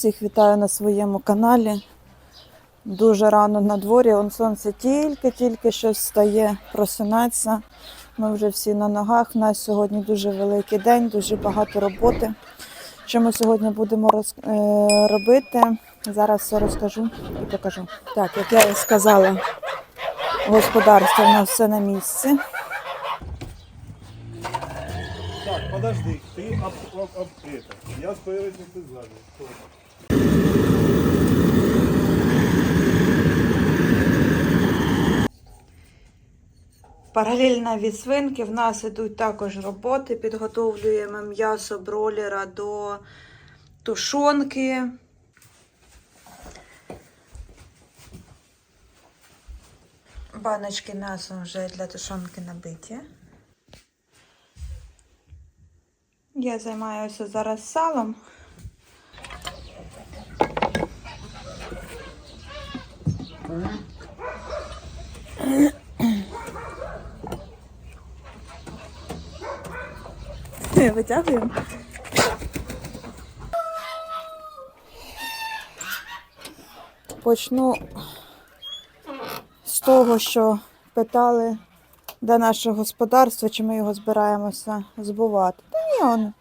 Всіх вітаю на своєму каналі. Дуже рано на дворі. Он сонце тільки-тільки щось стає, просинається. Ми вже всі на ногах. У нас сьогодні дуже великий день, дуже багато роботи. Що ми сьогодні будемо роз... е, робити? Зараз все розкажу і покажу. Так, як я і сказала, господарство у нас все на місці. Так, подожди, ты об, об, об это. Я спереди, ты сзади. Паралельно від свинки в нас ідуть також роботи. Підготовлюємо м'ясо бролера до тушонки. Баночки м'яса вже для тушонки набиті. Я займаюся зараз салом. Витягуємо. Почну з того, що питали, де наше господарство, чи ми його збираємося збувати. Та ні, он,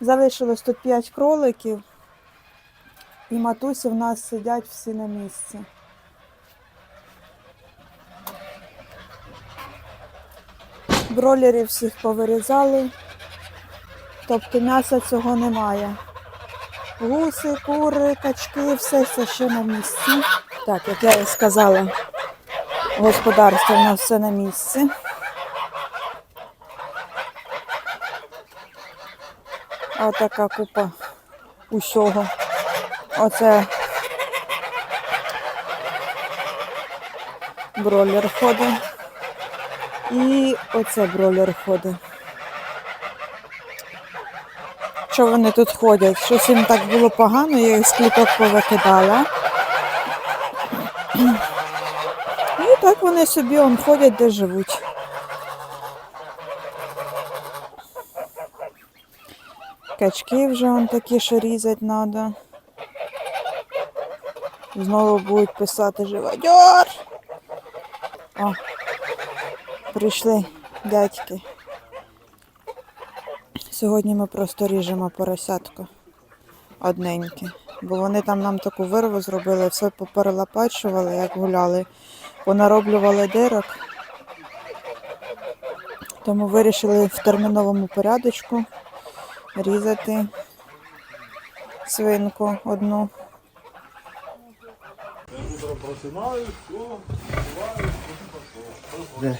залишилось тут 5 кроликів, і матусі в нас сидять всі на місці. Бролерів всіх повирізали, тобто м'яса цього немає. Гуси, кури, качки, все це ще на місці. Так, як я і сказала, господарство в нас все на місці. Отака купа усього. Оце бролер ходить. І оце бролер ходить. Що вони тут ходять? Щось їм так було погано, я їх з кліток повикидала. І так вони собі он ходять, де живуть. Качки вже он такі, що різати треба. Знову будуть писати живодьор. О, прийшли дядьки. Сьогодні ми просто ріжемо поросятку одненьке. Бо вони там нам таку вирву зробили, все поперелапачували, як гуляли, понароблювали дирок. Тому вирішили в терміновому порядочку різати свинку одну. Де?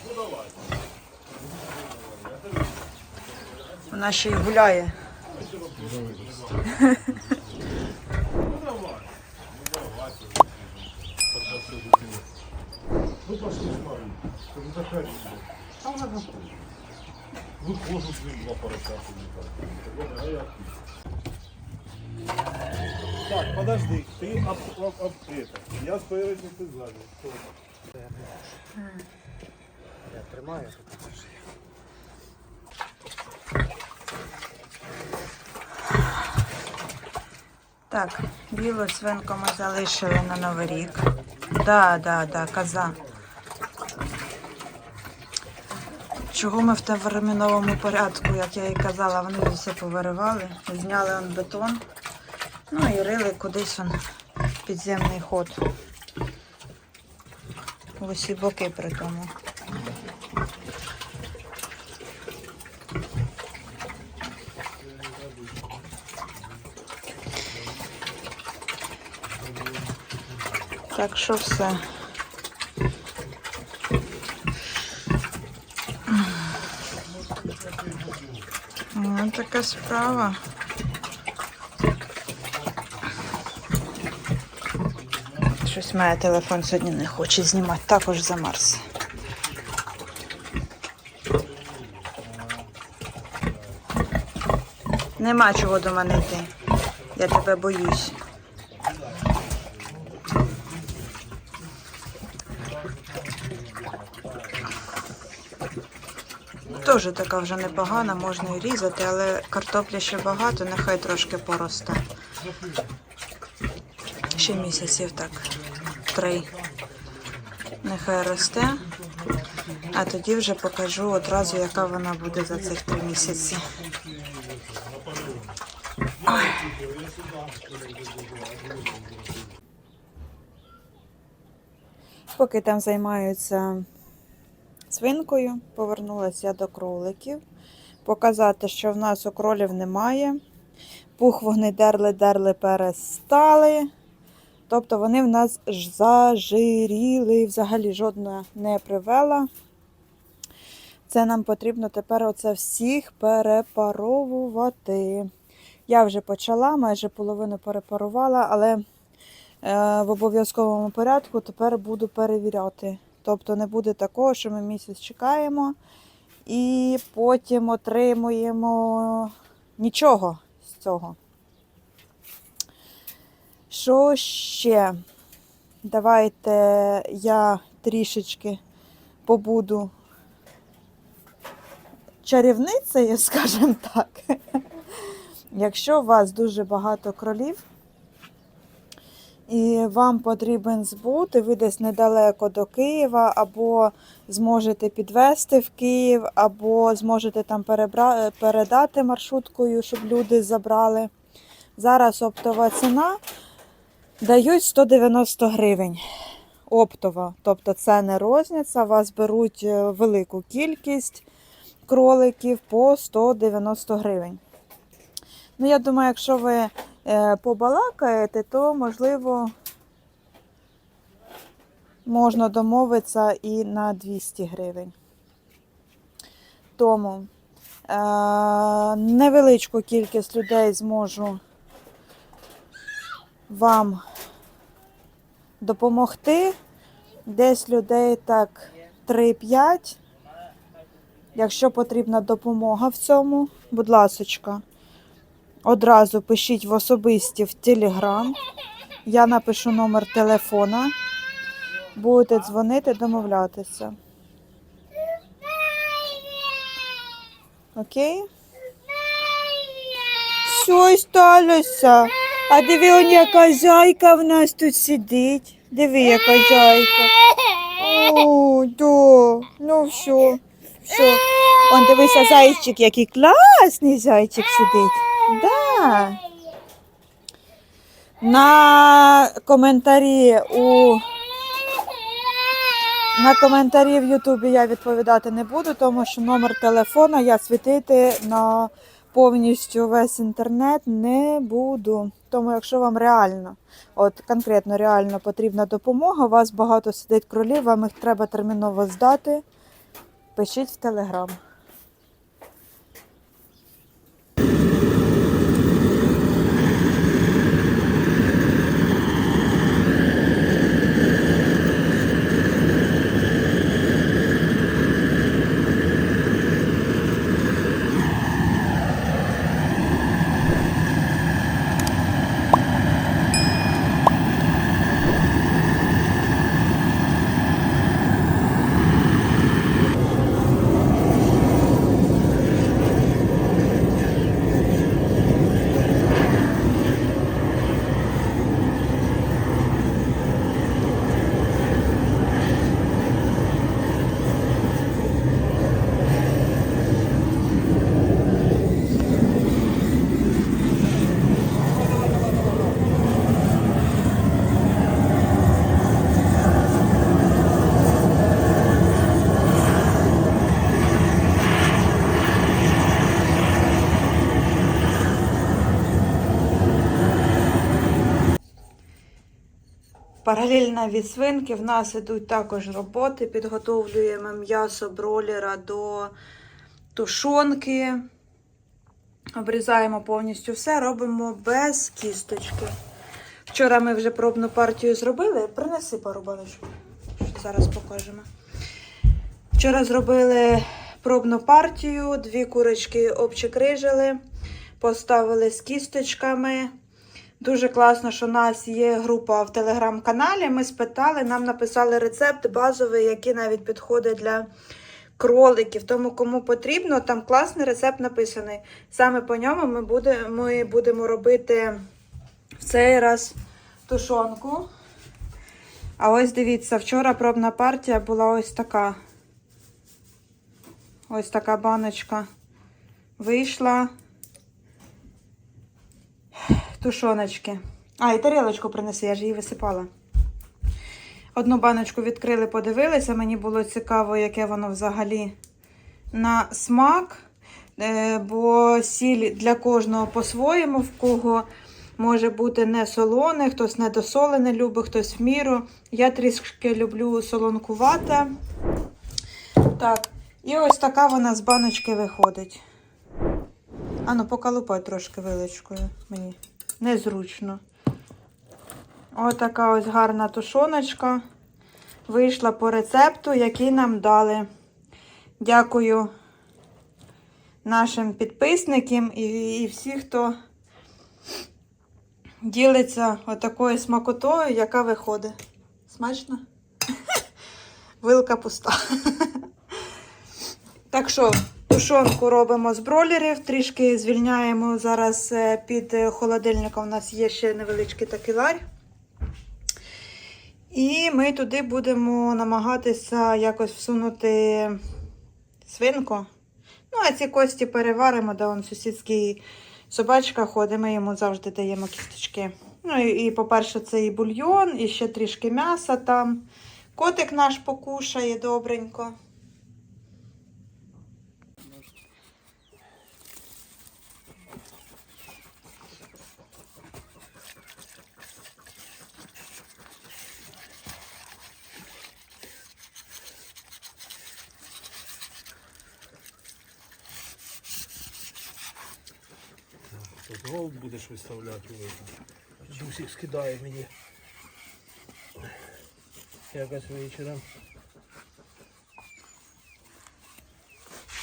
Вона ще й гуляє. ну пошли смотри. Это такая А она готова. Выхожу с ним два поросята. А я Так, подожди, ты об, об, об это. Я спереди, ты сзади. Что? Я тримаю. Так, білу свинку ми залишили на Новий рік. Да, да, да, коза. Чого ми в терміновому порядку, як я і казала, вони все повиривали, зняли он бетон, ну і рили кудись он підземний ход. В усі боки при тому. Так що все. Ну, така справа. Щось моє телефон сьогодні не хоче знімати, також замерз. Нема чого до мене йти. Я тебе боюсь. Теж така вже непогана, можна і різати, але картопля ще багато, нехай трошки поросте. Ще місяців так. Три. Нехай росте. А тоді вже покажу одразу, яка вона буде за цих три місяці. Ой. Поки там займаються свинкою, повернулася до кроликів. Показати, що в нас у кролів немає. Пух вони дерли, дерли, перестали. Тобто вони в нас ж зажиріли, взагалі жодна не привела. Це нам потрібно тепер оце всіх перепаровувати. Я вже почала, майже половину перепарувала, але е, в обов'язковому порядку тепер буду перевіряти. Тобто не буде такого, що ми місяць чекаємо і потім отримуємо нічого з цього. Що ще? Давайте я трішечки побуду чарівницею, скажімо так. Якщо у вас дуже багато кролів, і вам потрібен збут, і ви десь недалеко до Києва, або зможете підвезти в Київ, або зможете там перебра... передати маршруткою, щоб люди забрали. Зараз оптова ціна дають 190 гривень. Оптова, тобто це не розниця, вас беруть е, велику кількість кроликів по 190 гривень. Ну, я думаю, якщо ви побалакаєте, то можливо можна домовитися і на 200 гривень. Тому е, невеличку кількість людей зможу вам допомогти. Десь людей так 3-5. Якщо потрібна допомога в цьому, будь ласочка, одразу пишіть в особисті в Телеграм. Я напишу номер телефона. Будете дзвонити, домовлятися. Окей? Що сталося? А диви, он яка зайка в нас тут сидить. Диви, яка зайка. О, да. Ну все, все. Он дивися, зайчик, який класний зайчик сидить. Да. На коментарі у на коментарі в Ютубі я відповідати не буду, тому що номер телефона я світити на повністю весь інтернет не буду. Тому, якщо вам реально, от конкретно реально потрібна допомога, у вас багато сидить кролів, вам їх треба терміново здати, пишіть в Телеграм. Паралельно від свинки в нас ідуть також роботи. Підготовлюємо м'ясо бролера до тушонки. Обрізаємо повністю все, робимо без кісточки. Вчора ми вже пробну партію зробили. Принеси пару баночок. Зараз покажемо. Вчора зробили пробну партію, дві курочки обчикрижили, поставили з кісточками. Дуже класно, що у нас є група в телеграм-каналі. Ми спитали, нам написали рецепт базовий, який навіть підходить для кроликів. Тому кому потрібно, там класний рецепт написаний. Саме по ньому ми, буде, ми будемо робити в цей раз тушонку. А ось дивіться, вчора пробна партія була ось така. Ось така баночка. Вийшла тушоночки. А, і тарілочку принеси, я ж її висипала. Одну баночку відкрили, подивилися. Мені було цікаво, яке воно взагалі на смак. Е, Бо сіль для кожного по-своєму, в кого може бути не солоне, хтось недосолене любить, хтось в міру. Я трішки люблю солонкувате. Так, і ось така вона з баночки виходить. Ану, поколупай трошки виличкою мені. Незручно. Ось така ось гарна тушоночка. Вийшла по рецепту, який нам дали. Дякую нашим підписникам і, і всі, хто ділиться отакою смакотою, яка виходить. Смачно? Вилка пуста. Так що, тушонку робимо з бролерів, трішки звільняємо зараз е, під холодильником. У нас є ще невеличкий такий ларь. І ми туди будемо намагатися якось всунути свинку. Ну, а ці кості переваримо, де он сусідський собачка ходить, ми йому завжди даємо кісточки. Ну і, і по-перше, це і бульйон, і ще трішки м'яса там. Котик наш покушає добренько. Тут будеш виставляти. Джусик скидає мені. Якось вечором.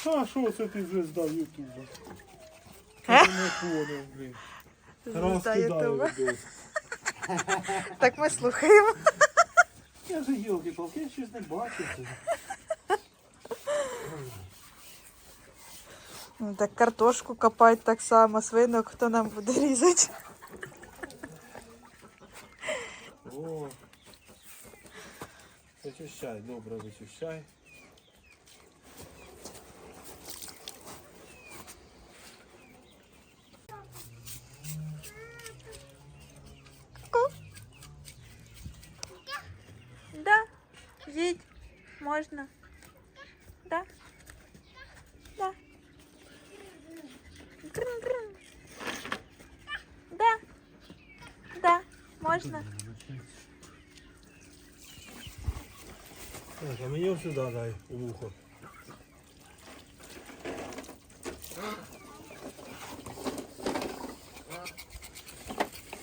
А що це ти звезда Ютуба? Е? Ти не поняв, блін. Розкидаю відос. Так ми слухаємо. Я же йолки палки я щось не бачив. Ну, Так картошку копають так само, свинок, хто нам буде різати. О. Вичищай, добре вичищай. Да, їдь, можна. Да. Можна. Так, а мені сюди дай у вухо.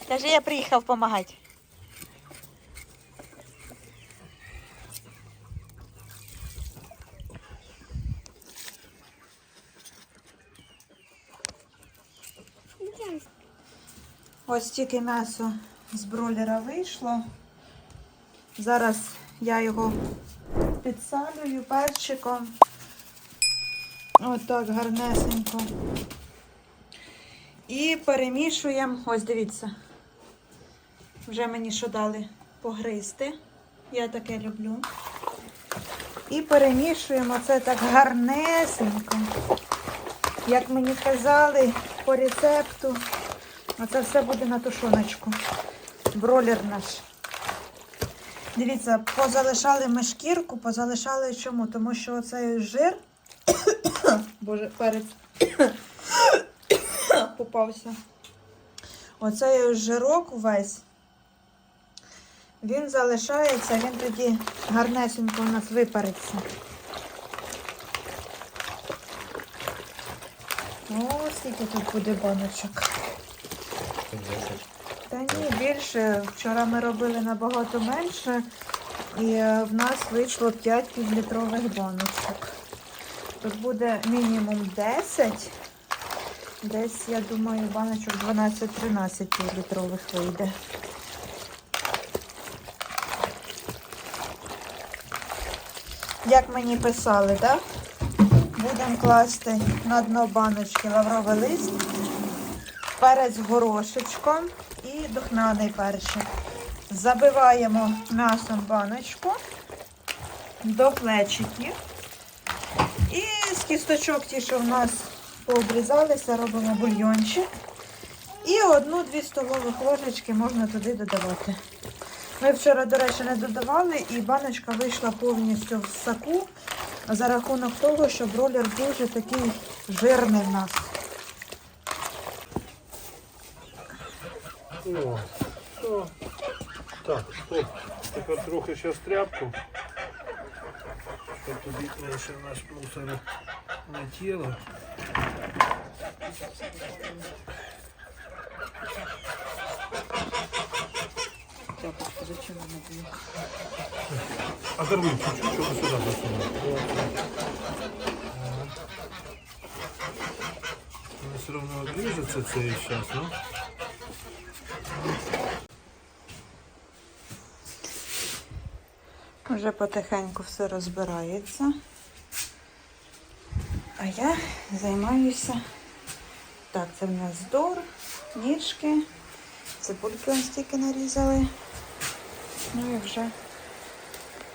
Кажи, я приїхав допомагати. Ось тільки м'ясо з бройлера вийшло. Зараз я його підсалюю перчиком. Отак гарнесенько. І перемішуємо. Ось дивіться. Вже мені що дали погризти. Я таке люблю. І перемішуємо це так гарнесенько. Як мені казали по рецепту. Оце все буде на тушоночку. Бролер наш. Дивіться, позалишали ми шкірку, позалишали чому? Тому що оцей жир. Боже, перець попався. Оцей жирок увесь. Він залишається, він тоді гарнесенько у нас випариться. О, скільки тут буде баночок. Та ні, більше. Вчора ми робили набагато менше, і е, в нас вийшло 5 півлітрових баночок. Тут буде мінімум 10. Десь, я думаю, баночок 12-13 півлітрових вийде. Як мені писали, так? Будемо класти на дно баночки лавровий лист, перець горошечком і духмяний перчик. Забиваємо м'ясом баночку до плечиків. І з кісточок, ті, що в нас пообрізалися, робимо бульйончик. І одну-дві столових ложечки можна туди додавати. Ми вчора, до речі, не додавали, і баночка вийшла повністю в соку за рахунок того, що бролер дуже такий жирний в нас. О, о. Так, стоп. Тепер трохи ще тряпку. Щоб тобі менше наш мусор на тіло. А Дарвин, чуть-чуть, щоб сюди засунути. Воно все одно обріжеться цей час, ну? Вже потихеньку все розбирається. А я займаюся. Так, це в нас здор, ніжки, цибульки ось стільки нарізали. Ну і вже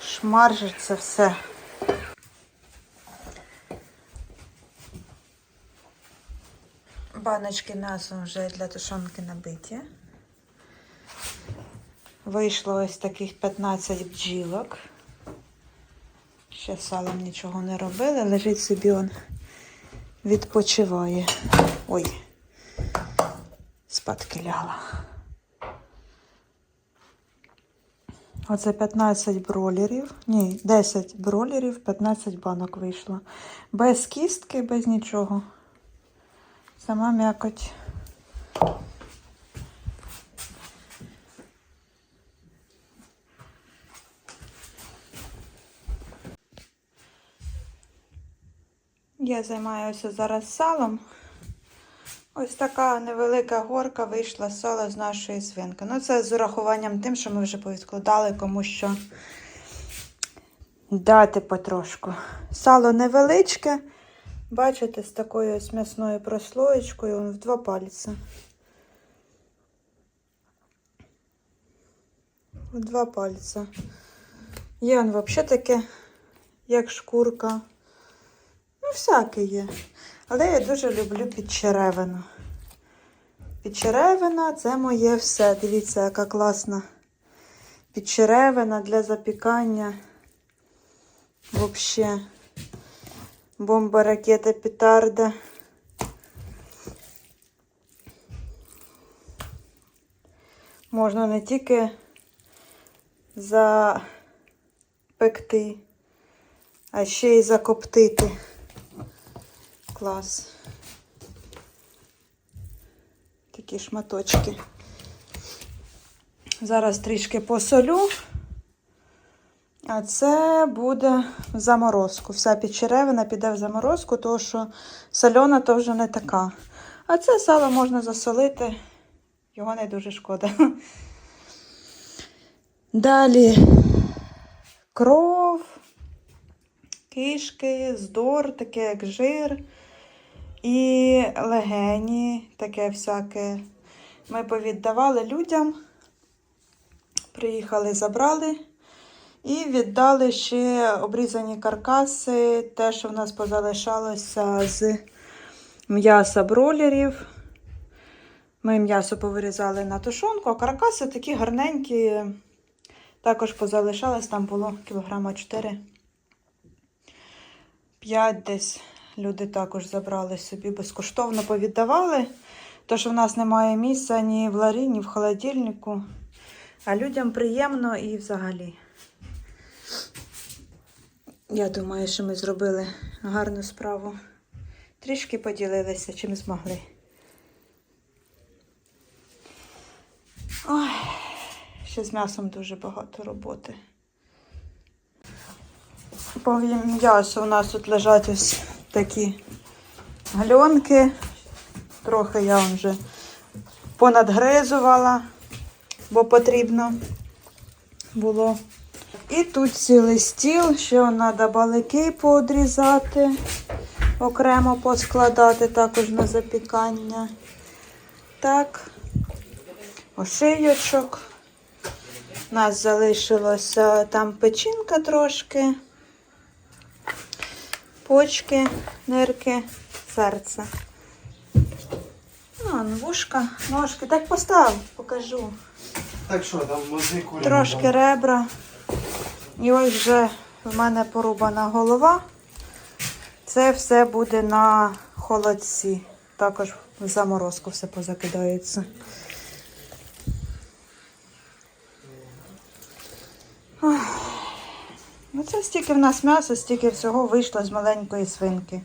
шмаржиться все. Баночки м'ясом вже для тушонки набиті. Вийшло ось таких 15 бджілок. Ще салом нічого не робили, лежить собі он відпочиває. Ой, спадки лягла. Оце 15 бролерів. Ні, 10 бролерів, 15 банок вийшло. Без кістки, без нічого. Сама м'якоть. Я займаюся зараз салом. Ось така невелика горка вийшла сала з нашої свинки. Ну, це з урахуванням тим, що ми вже повідкладали, кому що дати потрошку. Сало невеличке. Бачите, з такою ось м'ясною прослоєчкою в два пальці. В два пальці. Є он взагалі таке, як шкурка. Всяке є. Але я дуже люблю підчеревину. Підчеревина це моє все. Дивіться, яка класна підчеревина для запікання. Взагалі. Бомба, ракета, петарда. Можна не тільки запекти, а ще й закоптити. Клас. Такі шматочки. Зараз трішки посолю. А це буде в заморозку. Вся підчеревина піде в заморозку, тому що сольона то вже не така. А це сало можна засолити, його не дуже шкода. Далі кров, кишки, здор, таке як жир. І легені, таке всяке. Ми повіддавали людям. Приїхали, забрали. І віддали ще обрізані каркаси, те, що в нас позалишалося з м'яса бролерів. Ми м'ясо повирізали на тушонку, а каркаси такі гарненькі. Також позалишалось, там було кілограма 4. 5 десь. Люди також забрали собі безкоштовно повіддавали. То, що в нас немає місця ні в ларі, ні в холодильнику. А людям приємно і взагалі. Я думаю, що ми зробили гарну справу. Трішки поділилися, чим змогли. Ой, ще з м'ясом дуже багато роботи. По м'ясу у нас тут лежать ось такі гальонки. Трохи я вже понадгризувала, бо потрібно було. І тут цілий стіл, ще треба балики поодрізати, окремо поскладати також на запікання. Так, ошийочок. У нас залишилося там печінка трошки, почки, нирки, серце. Ну, вушка, ножки. Так постав, покажу. Так що там музику? Трошки ребра. І ось вже в мене порубана голова. Це все буде на холодці. Також в заморозку все позакидається. Ну це стільки в нас м'яса, стільки всього вийшло з маленької свинки.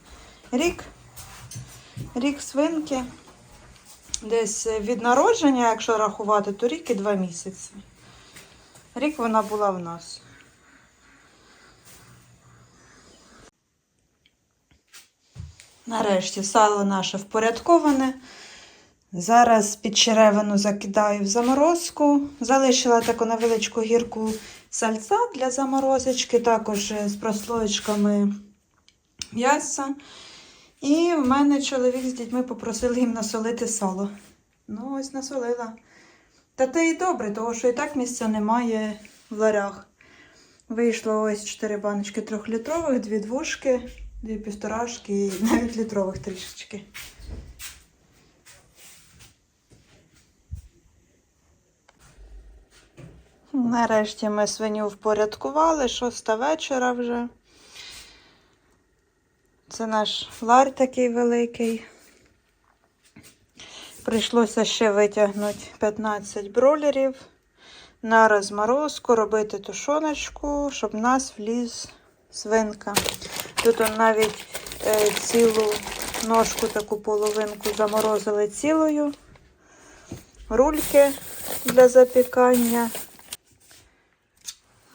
Рік. Рік свинки. Десь від народження, якщо рахувати, то рік і два місяці. Рік вона була в нас. Нарешті сало наше впорядковане. Зараз під черевину закидаю в заморозку. Залишила таку невеличку гірку сальця для заморозочки, також з прослоєчками м'яса. І в мене чоловік з дітьми попросили їм насолити сало. Ну, ось насолила. Та те і добре, тому що і так місця немає в ларях. Вийшло ось 4 баночки трьохлітрових, дві двушки, дві півторашки і навіть літрових трішечки. Нарешті ми свиню впорядкували, шоста вечора вже. Це наш лар такий великий. Прийшлося ще витягнути 15 бролерів на розморозку, робити тушоночку, щоб в нас вліз свинка. Тут он навіть е, цілу ножку, таку половинку заморозили цілою. Рульки для запікання.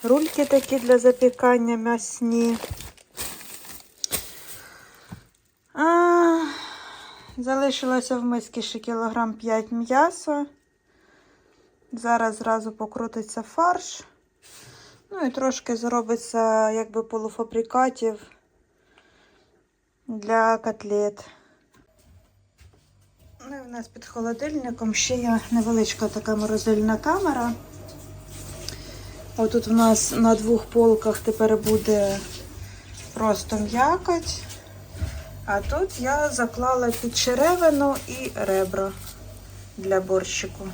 Рульки такі для запікання м'ясні. А, залишилося в мисці ще кілограм 5 м'яса. Зараз зразу покрутиться фарш. Ну і трошки зробиться якби полуфабрикатів для котлет. Ну і в нас під холодильником ще є невеличка така морозильна камера. Отут у нас на двох полках тепер буде просто м'якоть. А тут я заклала під черевину і ребра для борщику.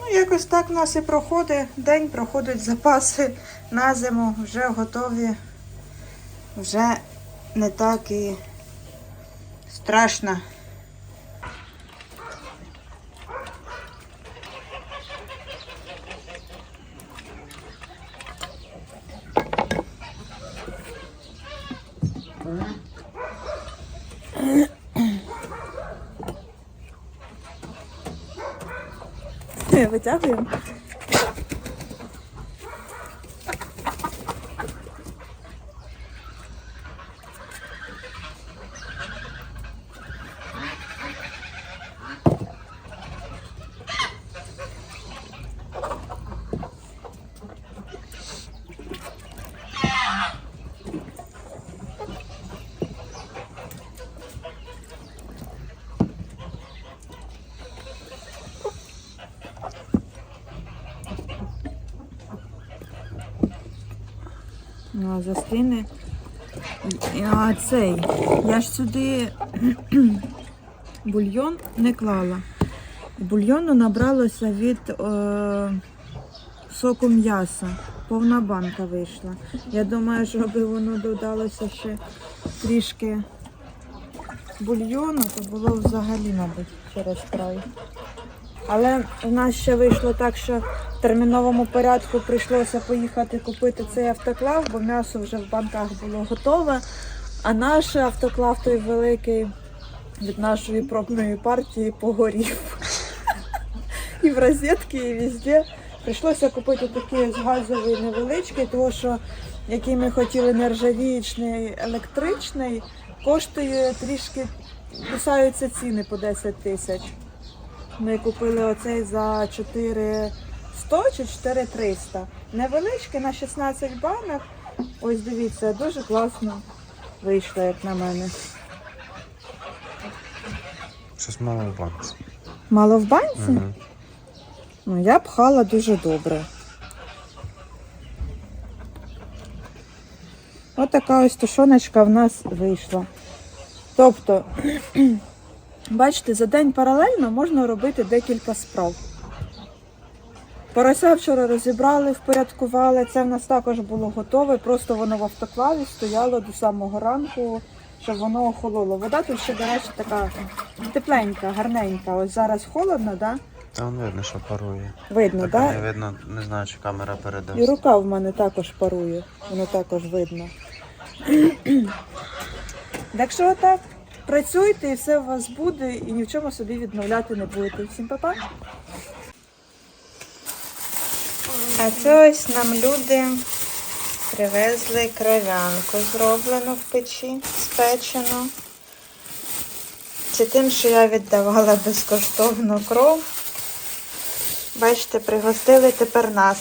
Ну, якось так в нас і проходить день, проходять запаси на зиму, вже готові, вже не так і страшно. Витягуємо. Ну, застине. А цей. Я ж сюди бульйон не клала. Бульйону набралося від е, соку м'яса. Повна банка вийшла. Я думаю, що аби воно додалося ще трішки бульйону, то було взагалі, мабуть, через край. Але в нас ще вийшло так, що в терміновому порядку прийшлося поїхати купити цей автоклав, бо м'ясо вже в банках було готове. А наш автоклав той великий від нашої пробної партії погорів. І в розетки, і везде. Прийшлося купити такий газовий невеличкий, тому що який ми хотіли нержавіючний, електричний, коштує трішки, кусаються ціни по 10 тисяч. Ми купили оцей за 4100 чи 4300. Невеличкий на 16 банок. Ось дивіться, дуже класно вийшло, як на мене. Щось мало в банці. Мало в банці? Мгм. Ну, я пхала дуже добре. Ось така ось тушоночка в нас вийшла. Тобто, бачите, за день паралельно можна робити декілька справ. Порося вчора розібрали, впорядкували. Це в нас також було готове. Просто воно в автоклаві стояло до самого ранку, щоб воно охололо. Вода тут ще, до речі, така тепленька, гарненька. Ось зараз холодно, да? Там видно, що парує. Видно, Так да? не видно, не знаю, чи камера І рука в мене також парує, воно також видно. Так що отак, працюйте і все у вас буде, і ні в чому собі відмовляти не будете. Всім па-па! А це ось нам люди привезли кров'янку зроблену в печі, спечену. Це тим, що я віддавала безкоштовно кров. Бачите, пригостили тепер нас.